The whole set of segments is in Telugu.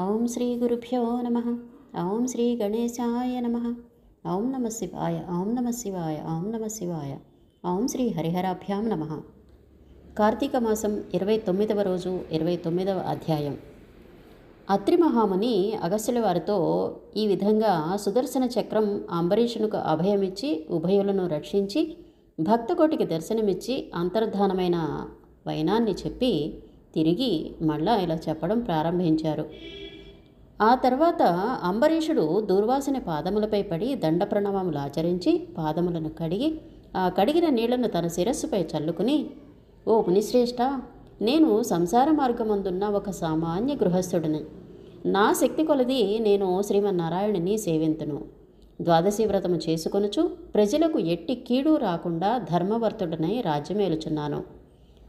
ఓం శ్రీ గురుభ్యో నమ. ఓం శ్రీ గణేశాయ నమ. ఓం నమ శివాయ ఓం నమ శివాయ ఓం నమ శివాయ. ఓం శ్రీ హరిహరాభ్యాం నమ. కార్తీక మాసం ఇరవై తొమ్మిదవ రోజు ఇరవై తొమ్మిదవ అధ్యాయం. అత్రి మహాముని అగస్యుల వారితో ఈ విధంగా సుదర్శన చక్రం అంబరీషునకు అభయమిచ్చి ఉభయులను రక్షించి భక్తకోటికి దర్శనమిచ్చి అంతర్ధానమైన వైనాన్ని చెప్పి తిరిగి మళ్ళా ఇలా చెప్పడం ప్రారంభించారు. ఆ తర్వాత అంబరీషుడు దూర్వాసుని పాదములపై పడి దండ ప్రణామములు ఆచరించి పాదములను కడిగి ఆ కడిగిన నీళ్ళను తన శిరస్సుపై చల్లుకుని ఓ మునిశ్రేష్ట నేను సంసార మార్గమందున్న ఒక సామాన్య గృహస్థుడిని. నా శక్తి కొలది నేను శ్రీమన్నారాయణుని సేవింతును. ద్వాదశి వ్రతము చేసుకొనుచు ప్రజలకు ఎట్టి కీడు రాకుండా ధర్మవర్తుడనై రాజ్యమేలుచున్నాను.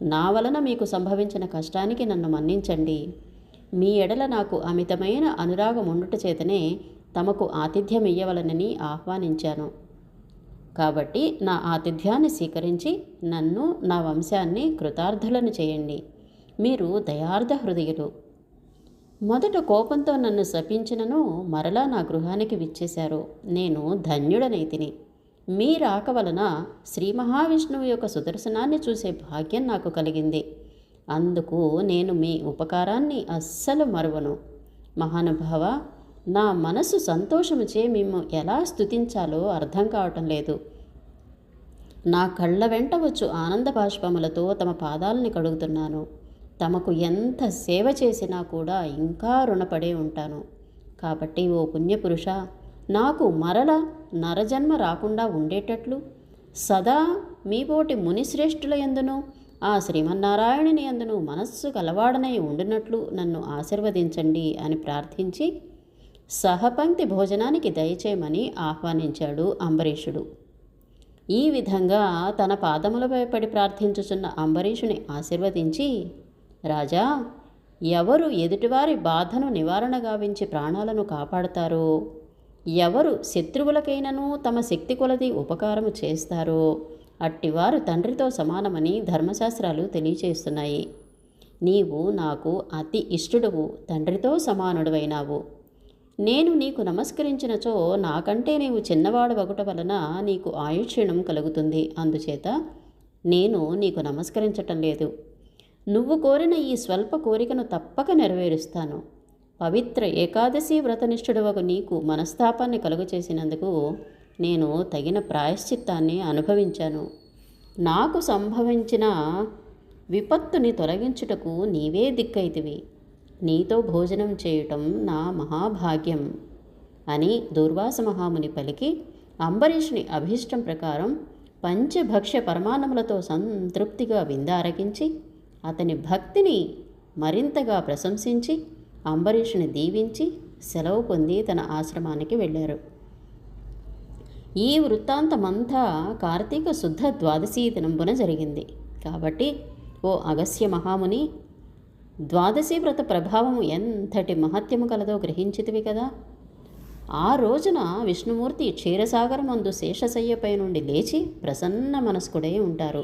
నా వలన మీకు సంభవించిన కష్టానికి నన్ను మన్నించండి. మీ ఎడల నాకు అమితమైన అనురాగం ఉండుట చేతనే తమకు ఆతిథ్యం ఇయ్యవలనని ఆహ్వానించాను. కాబట్టి నా ఆతిథ్యాన్ని స్వీకరించి నన్ను నా వంశాన్ని కృతార్థులను చేయండి. మీరు దయార్థ హృదయులు. మొదట కోపంతో నన్ను శపించినను మరలా నా గృహానికి విచ్చేశారు. నేను ధన్యుడనైతిని మీ రాక వలన శ్రీ మహావిష్ణువు యొక్క సుదర్శనాన్ని చూసే భాగ్యం నాకు కలిగింది. అందుకు నేను మీ ఉపకారాన్ని అస్సలు మరువను. మహానుభావ నా మనసు సంతోషముచే మేము ఎలా స్తుతించాలో అర్థం కావటం లేదు. నా కళ్ళ వెంట వచ్చు ఆనంద బాష్పములతో తమ పాదాలని కడుగుతున్నాను. తమకు ఎంత సేవ చేసినా కూడా ఇంకా రుణపడే ఉంటాను. కాబట్టి ఓ పుణ్యపురుష నాకు మరల నరజన్మ రాకుండా ఉండేటట్లు సదా మీపోటి మునిశ్రేష్ఠుల ఎందునో? ఆ శ్రీమన్నారాయణుని అందును మనస్సు కలవాడనై ఉండినట్లు నన్ను ఆశీర్వదించండి అని ప్రార్థించి సహపంక్తి భోజనానికి దయచేయమని ఆహ్వానించాడు అంబరీషుడు. ఈ విధంగా తన పాదములపై పడి ప్రార్థించుచున్న అంబరీషుని ఆశీర్వదించి రాజా ఎవరు ఎదుటివారి బాధను నివారణ గావించి ప్రాణాలను కాపాడతారో ఎవరు శత్రువులకైనను తమ శక్తి కొలది ఉపకారము చేస్తారో అట్టివారు తండ్రితో సమానమని ధర్మశాస్త్రాలు తెలియచేస్తున్నాయి. నీవు నాకు అతి ఇష్టడువు తండ్రితో సమానుడువైనావు. నేను నీకు నమస్కరించినచో నాకంటే నీవు చిన్నవాడు ఒకట వలన నీకు ఆయుష్యణం కలుగుతుంది. అందుచేత నేను నీకు నమస్కరించటం లేదు. నువ్వు కోరిన ఈ స్వల్ప కోరికను తప్పక నెరవేరుస్తాను. పవిత్ర ఏకాదశి వ్రతనిష్ఠుడవకు నీకు మనస్తాపాన్ని కలుగచేసినందుకు నేను తగిన ప్రాయశ్చిత్తాన్ని అనుభవించాను. నాకు సంభవించిన విపత్తుని తొలగించుటకు నీవే దిక్కైతివి. నీతో భోజనం చేయటం నా మహాభాగ్యం అని దుర్వాస మహాముని పలికి అంబరీషుని అభీష్టం ప్రకారం పంచభక్ష్య పరమాణములతో సంతృప్తిగా విందారగించి అతని భక్తిని మరింతగా ప్రశంసించి అంబరీషుని దీవించి సెలవు పొంది తన ఆశ్రమానికి వెళ్ళారు. ఈ వృత్తాంతమంతా కార్తీక శుద్ధ ద్వాదశి దినంబున జరిగింది. కాబట్టి ఓ అగస్య మహాముని ద్వాదశీ వ్రత ప్రభావం ఎంతటి మహత్యము కలదో గ్రహించితివి కదా. ఆ రోజున విష్ణుమూర్తి క్షీరసాగరమందు శేషశయ్యపై నుండి లేచి ప్రసన్న మనస్కుడై ఉంటారు.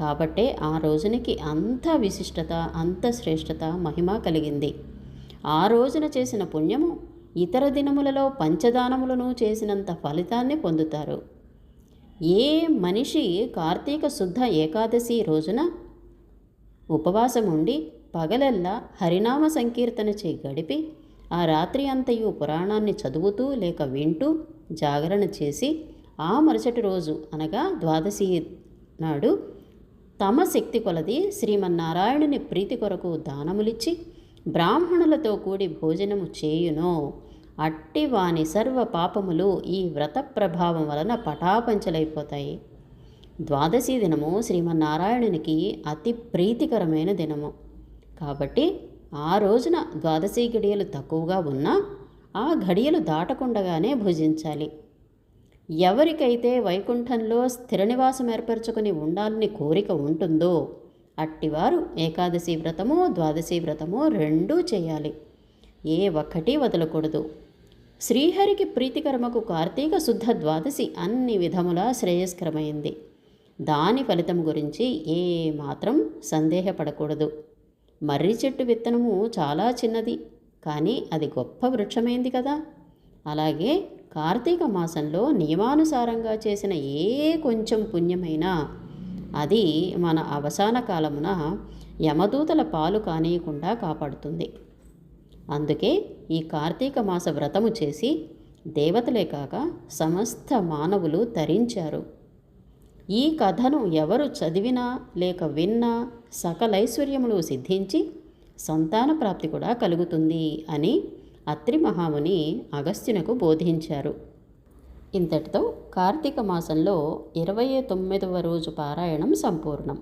కాబట్టే ఆ రోజునికి అంత విశిష్టత అంత శ్రేష్టత మహిమ కలిగింది. ఆ రోజున చేసిన పుణ్యము ఇతర దినములలో పంచదానములను చేసినంత ఫలితాన్ని పొందుతారు. ఏ మనిషి కార్తీక శుద్ధ ఏకాదశి రోజున ఉపవాసం ఉండి పగలెల్లా హరినామ సంకీర్తన చే గడిపి ఆ రాత్రి అంతయు పురాణాన్ని చదువుతూ లేక వింటూ జాగరణ చేసి ఆ మరుసటి రోజు అనగా ద్వాదశి నాడు తమ శక్తి కొలది శ్రీమన్నారాయణుని ప్రీతి కొరకు దానములిచ్చి బ్రాహ్మణులతో కూడి భోజనము చేయునో. అట్టి వాని సర్వ పాపములు ఈ వ్రత ప్రభావం వలన పటాపంచలైపోతాయి. ద్వాదశి దినము శ్రీమన్నారాయణునికి అతి ప్రీతికరమైన దినము. కాబట్టి ఆ రోజున ద్వాదశి గడియలు తక్కువగా ఉన్నా ఆ గడియలు దాటకుండగానే భుజించాలి. ఎవరికైతే వైకుంఠంలో స్థిర నివాసం ఏర్పరచుకుని ఉండాలని కోరిక ఉంటుందో అట్టివారు ఏకాదశి వ్రతము ద్వాదశి వ్రతము రెండూ చేయాలి. ఏ ఒక్కటి వదలకూడదు. శ్రీహరికి ప్రీతికరమకు కార్తీక శుద్ధ ద్వాదశి అన్ని విధములా శ్రేయస్కరమైంది. దాని ఫలితం గురించి ఏ మాత్రం సందేహపడకూడదు. మర్రి చెట్టు విత్తనము చాలా చిన్నది కానీ అది గొప్ప వృక్షమైంది కదా. అలాగే కార్తీక మాసంలో నియమానుసారంగా చేసిన ఏ కొంచెం పుణ్యమైనా అది మన అవసాన కాలమున యమదూతల పాలు కానీయకుండా కాపాడుతుంది. అందుకే ఈ కార్తీక మాస వ్రతము చేసి దేవతలే కాక సమస్త మానవులు తరించారు. ఈ కథను ఎవరు చదివినా లేక విన్నా సకలైశ్వర్యములు సిద్ధించి సంతాన ప్రాప్తి కూడా కలుగుతుంది అని అత్రి మహాముని అగస్త్యునకు బోధించారు. ఇంతటితో కార్తీక మాసంలో ఇరవై తొమ్మిదవ రోజు పారాయణం సంపూర్ణం.